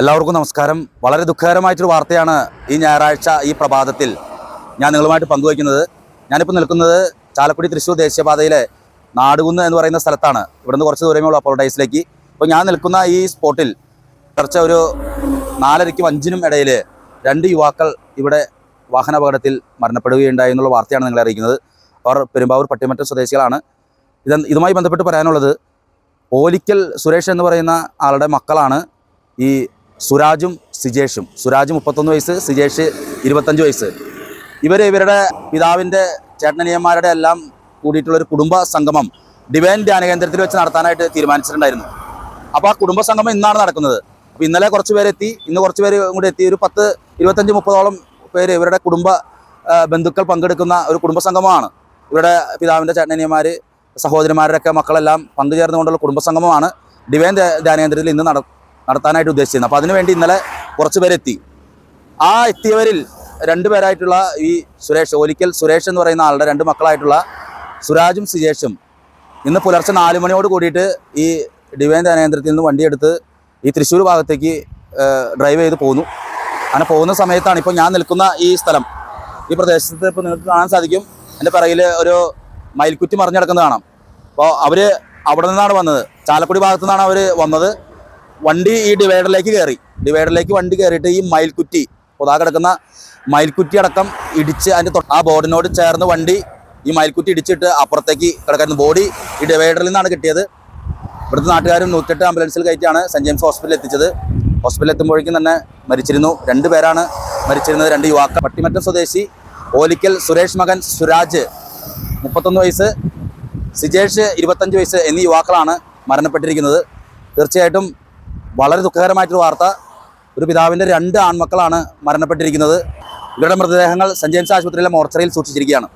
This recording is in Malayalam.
എല്ലാവർക്കും നമസ്കാരം. വളരെ ദുഃഖകരമായിട്ടൊരു വാർത്തയാണ് ഈ ഞായറാഴ്ച ഈ പ്രഭാതത്തിൽ ഞാൻ നിങ്ങളുമായിട്ട് പങ്കുവയ്ക്കുന്നത്. ഞാനിപ്പോൾ നിൽക്കുന്നത് ചാലക്കുടി തൃശ്ശൂർ ദേശീയപാതയിലെ നാടുകുന്ന് എന്ന് പറയുന്ന സ്ഥലത്താണ്. ഇവിടുന്ന് കുറച്ച് ദൂരമേ ഉള്ളൂ അപ്പോളഡൈസിലേക്ക് അപ്പോൾ ഞാൻ നിൽക്കുന്ന ഈ സ്പോട്ടിൽ കുറച്ച് ഒരു നാലരയ്ക്കും അഞ്ചിനും ഇടയിൽ രണ്ട് യുവാക്കൾ ഇവിടെ വാഹനാപകടത്തിൽ മരണപ്പെടുകയുണ്ടായി എന്നുള്ള വാർത്തയാണ് നിങ്ങളെ അറിയിക്കുന്നത്. അവർ പെരുമ്പാവൂർ പട്ടിമറ്റം സ്വദേശികളാണ്. ഇത് ഇതുമായി ബന്ധപ്പെട്ട് പറയാനുള്ളത് ഓലിക്കൽ സുരേഷ് എന്ന് പറയുന്ന ആളുടെ മക്കളാണ് ഈ സുരാജും സിജേഷും. സുരാജ് മുപ്പത്തൊന്ന് വയസ്സ് സിജേഷ് ഇരുപത്തഞ്ച് വയസ്സ്. ഇവർ ഇവരുടെ പിതാവിന്റെ ചേട്ടനിയന്മാരുടെ എല്ലാം കൂടിയിട്ടുള്ളൊരു കുടുംബ സംഗമം ഡിവൈൻ ധ്യാന കേന്ദ്രത്തിൽ വെച്ച് നടത്താനായിട്ട് തീരുമാനിച്ചിട്ടുണ്ടായിരുന്നു. അപ്പോൾ ആ കുടുംബ സംഗമം ഇന്നാണ് നടക്കുന്നത്. അപ്പോൾ ഇന്നലെ കുറച്ച് പേരെത്തി ഇന്ന് കുറച്ച് പേര് കൂടി എത്തി. ഒരു പത്ത് ഇരുപത്തഞ്ച് മുപ്പതോളം പേര് ഇവരുടെ കുടുംബ ബന്ധുക്കൾ പങ്കെടുക്കുന്ന ഒരു കുടുംബ സംഗമമാണ്. ഇവരുടെ പിതാവിന്റെ ചേട്ടനിയന്മാർ സഹോദരിമാരുടെയൊക്കെ മക്കളെല്ലാം പങ്കുചേർന്നുകൊണ്ടുള്ള കുടുംബ സംഗമമാണ് ഡിവൈൻ ധ്യാ- ധ്യാനകേന്ദ്രത്തിൽ ഇന്ന് നട നടത്താനായിട്ട് ഉദ്ദേശിച്ചിരുന്നത്. അപ്പോൾ അതിനുവേണ്ടി ഇന്നലെ കുറച്ച് പേരെത്തി. ആ എത്തിയവരിൽ രണ്ടുപേരായിട്ടുള്ള ഈ സുരേഷ് ഒരിക്കൽ സുരേഷ് എന്ന് പറയുന്ന ആളുടെ രണ്ട് മക്കളായിട്ടുള്ള സുരാജും സുജേഷും ഇന്ന് പുലർച്ചെ നാല് മണിയോട് കൂടിയിട്ട് ഈ ഡിവൈൻ ധ്യാനകേന്ദ്രത്തിൽ നിന്ന് വണ്ടിയെടുത്ത് ഈ തൃശ്ശൂർ ഭാഗത്തേക്ക് ഡ്രൈവ് ചെയ്ത് പോന്നു. അങ്ങനെ പോകുന്ന സമയത്താണ് ഇപ്പോൾ ഞാൻ നിൽക്കുന്ന ഈ സ്ഥലം. ഈ പ്രദേശത്ത് ഇപ്പോൾ നിങ്ങൾക്ക് കാണാൻ സാധിക്കും. എന്റെ പിറകിൽ ഒരു മയിൽക്കുറ്റി മറിഞ്ഞിടക്കുന്നത് കാണാം. അപ്പോൾ അവർ അവിടെ നിന്നാണ് വന്നത്. ചാലക്കുടി ഭാഗത്തു നിന്നാണ് അവർ വന്നത്. വണ്ടി ഈ ഡിവൈഡറിലേക്ക് കയറി. ഡിവൈഡറിലേക്ക് വണ്ടി കയറിയിട്ട് ഈ മയിൽക്കുറ്റി പൊതാ കിടക്കുന്ന മയിൽക്കുറ്റി അടക്കം ഇടിച്ച് അതിന്റെ ആ ബോർഡിനോട് ചേർന്ന് വണ്ടി ഈ മയിൽക്കുറ്റി ഇടിച്ചിട്ട് അപ്പുറത്തേക്ക് കിടക്കുന്ന ബോഡി ഈ ഡിവൈഡറിൽ നിന്നാണ് കിട്ടിയത്. ഇവിടുത്തെ നാട്ടുകാരും നൂറ്റെട്ട് ആംബുലൻസിൽ കയറ്റിയാണ് സെന്റ് ജെയിംസ് ഹോസ്പിറ്റലിൽ എത്തിച്ചത്. ഹോസ്പിറ്റലിൽ എത്തുമ്പോഴേക്കും തന്നെ മരിച്ചിരുന്നു. രണ്ട് പേരാണ് മരിച്ചിരുന്നത്. രണ്ട് യുവാക്കൾ. പട്ടിമറ്റം സ്വദേശി ഓലിക്കൽ സുരേഷ് മകൻ സുരാജ് മുപ്പത്തൊന്ന് വയസ്സ് സിജേഷ് ഇരുപത്തഞ്ച് വയസ്സ് എന്നീ യുവാക്കളാണ് മരണപ്പെട്ടിരിക്കുന്നത്. തീർച്ചയായിട്ടും വളരെ ദുഃഖകരമായിട്ടൊരു വാർത്ത. ഒരു പിതാവിന്റെ രണ്ട് ആൺമക്കളാണ് മരണപ്പെട്ടിരിക്കുന്നത്. ഇവരുടെ മൃതദേഹങ്ങൾ സെന്റ് ജെയിംസ് ആശുപത്രിയിലെ മോർച്ചറിയിൽ സൂക്ഷിച്ചിരിക്കുകയാണ്.